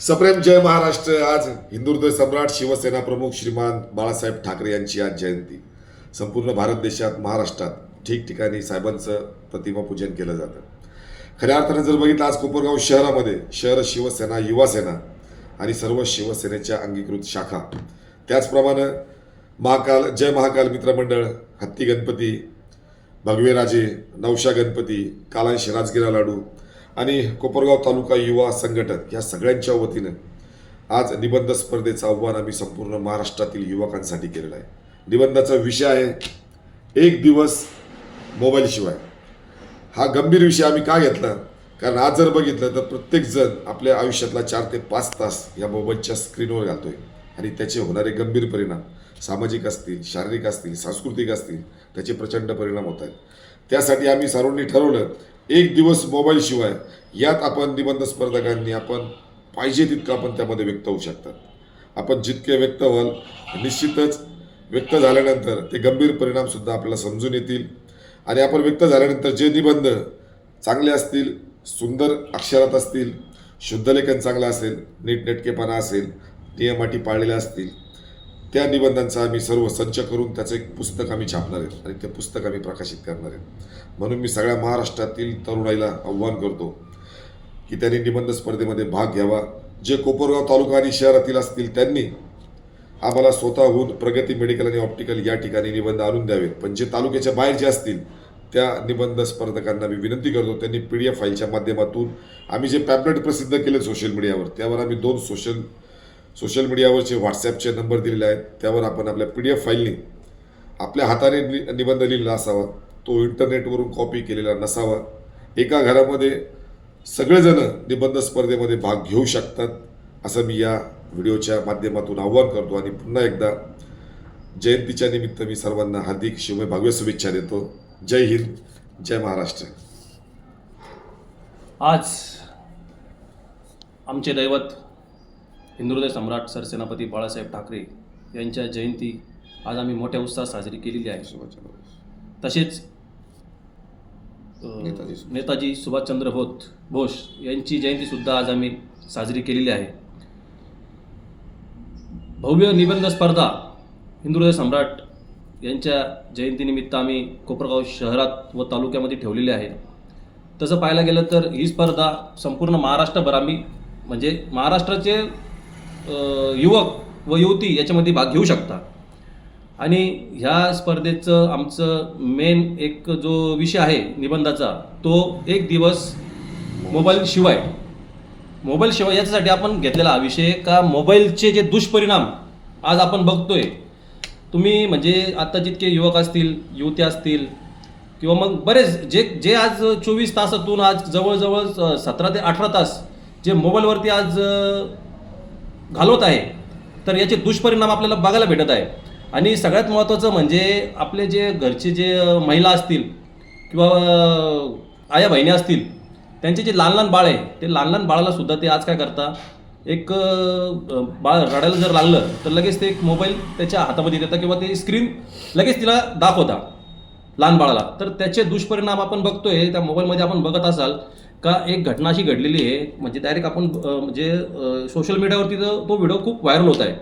सप्रेम जय महाराष्ट्र. आज हिंदुहृदय सम्राट शिवसेना प्रमुख श्रीमान बाळासाहेब ठाकरे यांची आज जयंती. संपूर्ण भारत देशात महाराष्ट्रात ठिकठिकाणी साहेबांचं प्रतिमा पूजन केलं जातं. खऱ्या अर्थानं जर बघितलं आज कोपरगाव शहरामध्ये शहर शिवसेना युवासेना आणि सर्व शिवसेनेच्या अंगीकृत शाखा. त्याचप्रमाणे महाकाल जय महाकाल मित्रमंडळ हत्ती गणपती भगवे राजे नवशा गणपती कालांश राजगिरा लाडू आणि कोपरगाव तालुका युवा संघटन या सगळ्यांच्या वतीनं आज निबंध स्पर्धेचं आव्हान आम्ही संपूर्ण महाराष्ट्रातील युवकांसाठी केलेलं आहे. निबंधाचा विषय आहे एक दिवस मोबाईलशिवाय हा गंभीर विषय आम्ही का घेतला? कारण आज जर बघितलं तर प्रत्येकजण आपल्या आयुष्यातला चार ते पाच तास या मोबाईलच्या स्क्रीनवर घालतोय. आणि त्याचे होणारे गंभीर परिणाम सामाजिक असतील शारीरिक असतील सांस्कृतिक असतील त्याचे प्रचंड परिणाम होत आहेत. त्यासाठी आम्ही सर्वांनी ठरवलं एक दिवस मोबाईलशिवाय यात आपण निबंध स्पर्धकांनी आपण पाहिजे तितकं आपण त्यामध्ये व्यक्त होऊ शकतात. आपण जितके व्यक्त व्हाल निश्चितच व्यक्त झाल्यानंतर ते गंभीर परिणामसुद्धा आपल्याला समजून येतील. आणि आपण व्यक्त झाल्यानंतर जे निबंध चांगले असतील सुंदर अक्षरात असतील शुद्धलेखन चांगलं असेल नीटनेटकेपणा असेल नियमाटी पाळलेल्या असतील त्या निबंधांचा आम्ही सर्व संच करून त्याचं एक पुस्तक आम्ही छापणार आहेत आणि ते पुस्तक आम्ही प्रकाशित करणार आहेत. म्हणून मी सगळ्या महाराष्ट्रातील तरुणाईला आव्हान करतो की त्यांनी निबंध स्पर्धेमध्ये भाग घ्यावा. जे कोपरगाव तालुका आणि शहरातील असतील त्यांनी आम्हाला स्वतःहून प्रगती मेडिकल आणि ऑप्टिकल या ठिकाणी निबंध आणून द्यावेत. पण जे तालुक्याच्या बाहेर जे असतील त्या निबंध स्पर्धकांना मी विनंती करतो त्यांनी पी डी एफ फाईलच्या माध्यमातून आम्ही जे पॅम्पलेट प्रसिद्ध केले सोशल मीडियावर त्यावर आम्ही दोन सोशल सोशल मीडियावरचे व्हॉट्सॲपचे नंबर दिलेले आहेत त्यावर आपण आपल्या पी डी एफ फाईलनी आपल्या हाताने नि- निबंध लिहिलेला असावा. तो इंटरनेटवरून कॉपी केलेला नसावा. एका घरामध्ये सगळेजण निबंध स्पर्धेमध्ये भाग घेऊ शकतात असं मी या व्हिडिओच्या माध्यमातून आव्हान करतो. आणि पुन्हा एकदा जयंतीच्या निमित्त मी सर्वांना हार्दिक शिवमय भाव्य शुभेच्छा देतो. जय हिंद जय महाराष्ट्र. आज आमचे दैवत हिंदुहृदय सम्राट सरसेनापती बाळासाहेब ठाकरे यांच्या जयंती आज आम्ही मोठ्या उत्साहात साजरी केलेली आहे. तसेच नेताजी सुभाष. नेताजी सुभाषचंद्र बोस बोस यांची जयंतीसुद्धा आज आम्ही साजरी केलेली आहे. भव्य निबंध स्पर्धा हिंदुहृदय सम्राट यांच्या जयंतीनिमित्त आम्ही कोपरगाव शहरात व तालुक्यामध्ये ठेवलेली आहे. तसं पाहायला गेलं तर ही स्पर्धा संपूर्ण महाराष्ट्रभर आम्ही म्हणजे महाराष्ट्राचे युवक व युवती याच्यामध्ये भाग घेऊ शकता. आणि ह्या स्पर्धेचं आमचं मेन एक जो विषय आहे निबंधाचा तो एक दिवस मोबाईल शिवाय. मोबाईल शिवाय याच्यासाठी आपण घेतलेला हा विषय का मोबाईलचे जे दुष्परिणाम आज आपण बघतोय तुम्ही म्हणजे आता जितके युवक असतील युवती असतील किंवा मग बरेच जे जे आज चोवीस तासातून आज जवळजवळ सतरा ते अठरा तास जे मोबाईलवरती आज घालवत आहे तर याचे दुष्परिणाम आपल्याला बघायला भेटत आहे. आणि सगळ्यात महत्त्वाचं म्हणजे आपले जे घरचे जे महिला असतील किंवा आया बहिणी असतील त्यांचे जे लहान लहान बाळ आहे ते लहान लहान बाळाला सुद्धा ते आज काय करता एक बाळ रडायला जर लागलं तर लगेच ते एक मोबाईल त्याच्या हातामध्ये देतात किंवा ते स्क्रीन लगेच तिला दाखवता. लहान बाळाला. तर त्याचे दुष्परिणाम आपण बघतोय त्या मोबाईलमध्ये आपण बघत असाल का एक घटना अशी घडलेली आहे. म्हणजे डायरेक्ट आपण म्हणजे सोशल मीडियावरती तो तो व्हिडिओ खूप व्हायरल होत आहे.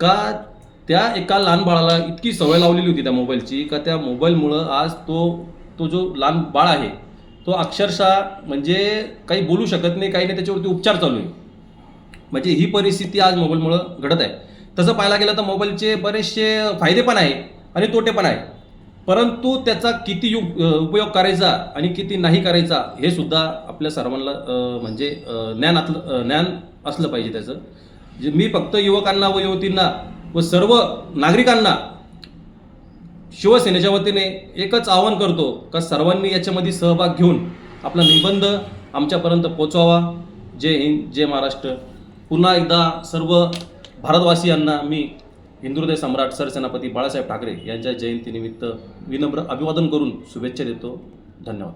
का त्या एका लहान बाळाला इतकी सवय लावलेली होती त्या मोबाईलची का त्या मोबाईलमुळं आज तो तो जो लहान बाळ आहे तो अक्षरशः म्हणजे काही बोलू शकत नाही काही नाही त्याच्यावरती उपचार चालू आहे. म्हणजे ही परिस्थिती आज मोबाईलमुळं घडत आहे. तसं पाहायला गेलं तर मोबाईलचे बरेचसे फायदे पण आहे आणि तोटे पण आहे. परंतु त्याचा किती युग उपयोग करायचा आणि किती नाही करायचा हे सुद्धा आपल्या सर्वांना म्हणजे ज्ञान असलं ज्ञान असलं पाहिजे त्याचं. जे मी फक्त युवकांना व युवतींना व सर्व नागरिकांना शिवसेनेच्या वतीने एकच आवाहन करतो का सर्वांनी याच्यामध्ये सहभाग घेऊन आपला निबंध आमच्यापर्यंत पोचवावा. जय हिंद जय महाराष्ट्र. पुन्हा एकदा सर्व भारतवासियांना मी हिंदुहृदय सम्राट सरसेनापती बाळासाहेब ठाकरे यांच्या जयंतीनिमित्त विनम्र अभिवादन करून शुभेच्छा देतो. धन्यवाद.